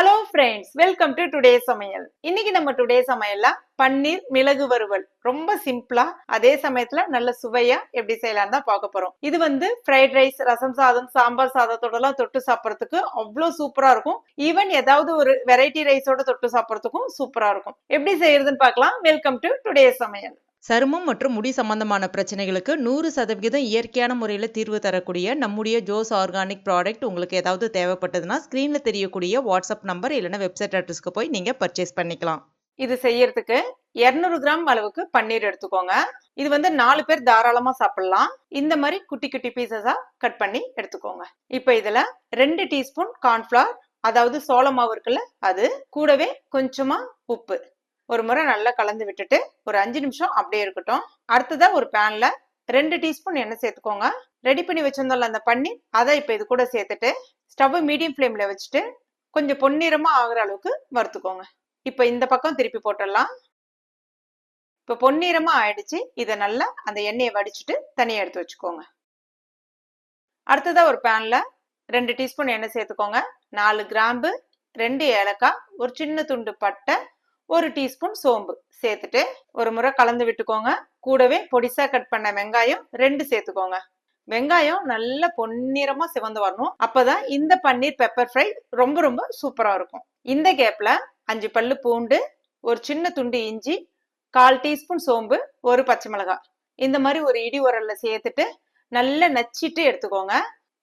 Hello friends welcome to today சமையல் இன்னைக்கு நம்ம டுடே சமையல்ல பன்னீர் மிளகு வறுவல். ரொம்ப சிம்பிளா அதே சமயத்துல நல்ல சுவையா எப்படி செய்யலாம் தான் பார்க்க போறோம். இது வந்து ஃப்ரைட் ரைஸ் ரசம் சாதம் சாம்பார் சாதத்தோட எல்லாம் தொட்டு சாப்பிடறதுக்கு அவ்வளவு சூப்பரா இருக்கும். ஈவன் ஏதாவது ஒரு வெரைட்டி ரைஸோட தொட்டு சாப்பிடறதுக்கும் சூப்பரா இருக்கும். எப்படி செய்யறதுன்னு பார்க்கலாம். வெல்கம் டு டுடே சமையல் சருமம் மற்றும் முடி சம்பந்தமான பிரச்சனைகளுக்கு நூறு சதவிகிதம் இயற்கையான முறையில் தீர்வு தரக்கூடிய நம்முடைய ஜோஸ் ஆர்கானிக் ப்ராடக்ட் உங்களுக்கு ஏதாவது தேவைப்பட்டதுன்னா ஸ்க்ரீனில் தெரியக்கூடிய வாட்ஸ்அப் நம்பர் இல்லைன்னா வெப்சைட் அட்ரஸ்க்கு போய் நீங்கள் பர்ச்சேஸ் பண்ணிக்கலாம். இது செய்யறதுக்கு 200 கிராம் அளவுக்கு பன்னீர் எடுத்துக்கோங்க. இது வந்து நாலு பேர் தாராளமா சாப்பிடலாம். இந்த மாதிரி குட்டி குட்டி பீசஸா கட் பண்ணி எடுத்துக்கோங்க. இப்போ இதுல ரெண்டு டீஸ்பூன் கார்ன்ஃபிளவர் அதாவது சோள மாவு இருக்குல்ல அது கூடவே கொஞ்சமா உப்பு. ஒரு முறை நல்லா கலந்து விட்டுட்டு ஒரு அஞ்சு நிமிஷம் அப்படியே இருக்கட்டும். அடுத்ததா ஒரு பேன்ல ரெண்டு டீஸ்பூன் எண்ணெய் சேர்த்துக்கோங்க. ரெடி பண்ணி வச்சிருந்தோம்ல அந்த பன்னீர் அதை இப்போ இது கூட சேர்த்துட்டு ஸ்டவ் மீடியம் ஃப்ளேம்ல வச்சுட்டு கொஞ்சம் பொன்னிறமா ஆகுற அளவுக்கு வறுத்துக்கோங்க. இப்போ இந்த பக்கம் திருப்பி போட்டுடலாம். இப்போ பொன்னிறமா ஆயிடுச்சு. இதை நல்லா அந்த எண்ணெயை வடிச்சிட்டு தனியாக எடுத்து வச்சுக்கோங்க. அடுத்ததா ஒரு பேன்ல ரெண்டு டீஸ்பூன் எண்ணெய் சேர்த்துக்கோங்க. நாலு கிராம்பு ரெண்டு ஏலக்காய் ஒரு சின்ன துண்டு பட்டை ஒரு டீஸ்பூன் சோம்பு சேர்த்துட்டு ஒரு முறை கலந்து விட்டுக்கோங்க. கூடவே பொடிசா கட் பண்ண வெங்காயம் ரெண்டு சேர்த்துக்கோங்க. வெங்காயம் நல்ல பொன்னிறமா சிவந்து வரணும். அப்பதான் இந்த பன்னீர் பெப்பர் ஃப்ரை ரொம்ப ரொம்ப சூப்பரா இருக்கும். இந்த கேப்ல அஞ்சு பல்லு பூண்டு ஒரு சின்ன துண்டு இஞ்சி கால் டீஸ்பூன் சோம்பு ஒரு பச்சை மிளகாய். இந்த மாதிரி ஒரு இடி உரல்ல சேர்த்துட்டு நல்லா நச்சிட்டு எடுத்துக்கோங்க.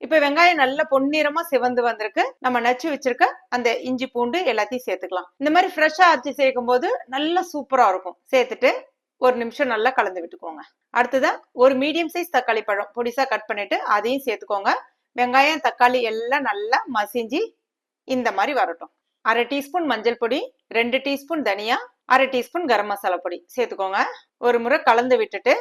இப்ப வெங்காயம் நல்ல பொன்னிறமா சிவந்து வந்திருக்கு. நம்ம நச்சு வச்சிருக்க அந்த இஞ்சி பூண்டு எல்லாத்தையும் சேர்த்துக்கலாம். இந்த மாதிரி ஃப்ரெஷ்ஷா அரைச்சி சேர்க்கும் போது நல்லா சூப்பரா இருக்கும். சேர்த்துட்டு ஒரு நிமிஷம் நல்லா கலந்து விட்டுக்கோங்க. அடுத்ததா ஒரு மீடியம் சைஸ் தக்காளி பழம் பொடிசா கட் பண்ணிட்டு அதையும் சேர்த்துக்கோங்க. வெங்காயம் தக்காளி எல்லாம் நல்லா மசிஞ்சு இந்த மாதிரி வரட்டும். அரை டீஸ்பூன் மஞ்சள் பொடி ரெண்டு டீஸ்பூன் தனியா அரை டீஸ்பூன் கரம் மசாலா பொடி சேர்த்துக்கோங்க. ஒரு முறை கலந்து விட்டுட்டு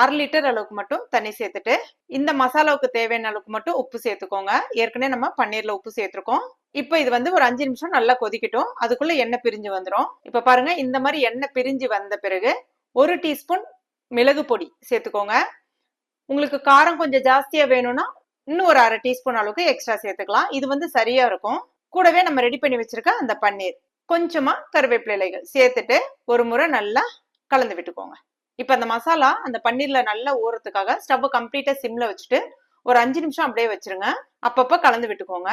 அரை லிட்டர் அளவுக்கு மட்டும் தண்ணி சேர்த்துட்டு இந்த மசாலாவுக்கு தேவையான அளவுக்கு மட்டும் உப்பு சேர்த்துக்கோங்க. ஏற்கனவே நம்ம பன்னீர்ல உப்பு சேர்த்துருக்கோம். இப்போ இது வந்து ஒரு அஞ்சு நிமிஷம் நல்லா கொதிக்கட்டும். அதுக்குள்ள எண்ணெய் பிரிஞ்சு வந்துடும் இப்ப பாருங்க இந்த மாதிரி எண்ணெய் பிரிஞ்சு வந்த பிறகு ஒரு டீஸ்பூன் மிளகு பொடி சேர்த்துக்கோங்க. உங்களுக்கு காரம் கொஞ்சம் ஜாஸ்தியா வேணும்னா இன்னும் ஒரு அரை டீஸ்பூன் அளவுக்கு எக்ஸ்ட்ரா சேர்த்துக்கலாம். இது வந்து சரியா இருக்கும். கூடவே நம்ம ரெடி பண்ணி வச்சிருக்க அந்த பன்னீர். கொஞ்சமா கருவேப்பிலை இலைகள் சேர்த்துட்டு ஒரு முறை நல்லா கலந்து விட்டுக்கோங்க. இப்போ அந்த மசாலா அந்த பன்னீர்ல நல்லா ஊறதுக்காக ஸ்டவ் கம்ப்ளீட்டா சிம்ல வச்சுட்டு ஒரு அஞ்சு நிமிஷம் அப்படியே வச்சிருங்க. அப்பப்போ கலந்து விட்டுக்கோங்க.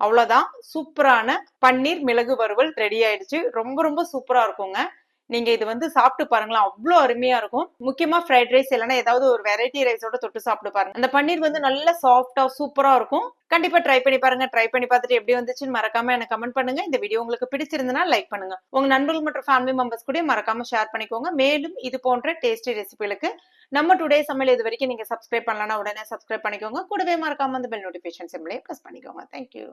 அவ்வளோதான் சூப்பரான பன்னீர் மிளகு வறுவல் ரெடி ஆயிடுச்சு. ரொம்ப ரொம்ப சூப்பரா இருக்குங்க. நீங்க இது வந்து சாப்பிட்டு பாருங்களேன். அவ்வளோ அருமையா இருக்கும். முக்கியமா ஃப்ரைட் ரைஸ் இல்லைன்னா ஏதாவது ஒரு வெரைட்டி ரைஸோட தொட்டு சாப்பிட்டு பாருங்க. அந்த பன்னீர் வந்து நல்ல சாஃப்டா சூப்பரா இருக்கும். கண்டிப்பா ட்ரை பண்ணி பாருங்க. ட்ரை பண்ணி பார்த்துட்டு எப்படி வந்துச்சுன்னு மறக்காம எனக்கு கமெண்ட் பண்ணுங்க. இந்த வீடியோ உங்களுக்கு பிடிச்சிருந்தனா லைக் பண்ணுங்க. உங்க நண்பர்கள் மற்றும் ஃபேமிலி மெம்பர்ஸ் கூட மறக்காம ஷேர் பண்ணிக்கோங்க. மேலும் இது போன்ற டேஸ்டி ரெசிபிகளுக்கு நம்ம டுடே சமையல் இது வரைக்கும் நீங்க சப்ஸ்கிரைப் பண்ணலன்னா உடனே சப்ஸ்கிரைப் பண்ணிக்கோங்க. கூடவே மறக்காம அந்த பெல் நோட்டிபிகேஷன் சிம்லேயே ப்ரெஸ் பண்ணிக்கோங்க. Thank you